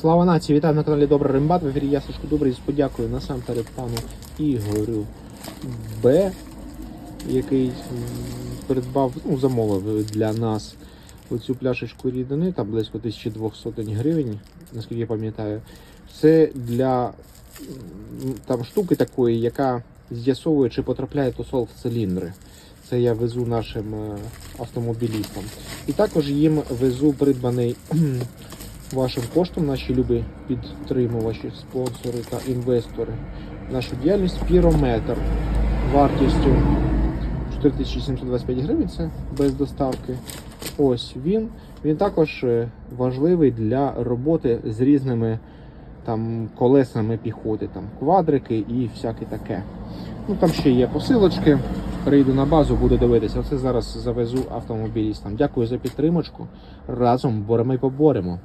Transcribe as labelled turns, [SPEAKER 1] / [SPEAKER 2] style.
[SPEAKER 1] Слава нації, вітаю на каналі Добра Римбат. В ефірі я Сашко Добрий з подякою насамперед пану Ігорю Б, який придбав, ну, замовив для нас оцю пляшечку рідини, там близько 1200 гривень, наскільки я пам'ятаю. Це для там штуки такої, яка з'ясовує, чи потрапляє тосол в циліндри. Це я везу нашим е, автомобілістам. І також їм везу придбаний вашим коштом, наші любі підтримувачі, спонсори та інвестори. Нашу діяльність пірометр вартістю 4725 гривень, це без доставки. Ось він. Він також е, важливий для роботи з різними там колесами піхоти, там квадрики і всяке таке. Ну там ще є посилочки. Прийду на базу, буду дивитися. Оце зараз завезу автомобілістам. Дякую за підтримочку. Разом боремо і поборемо.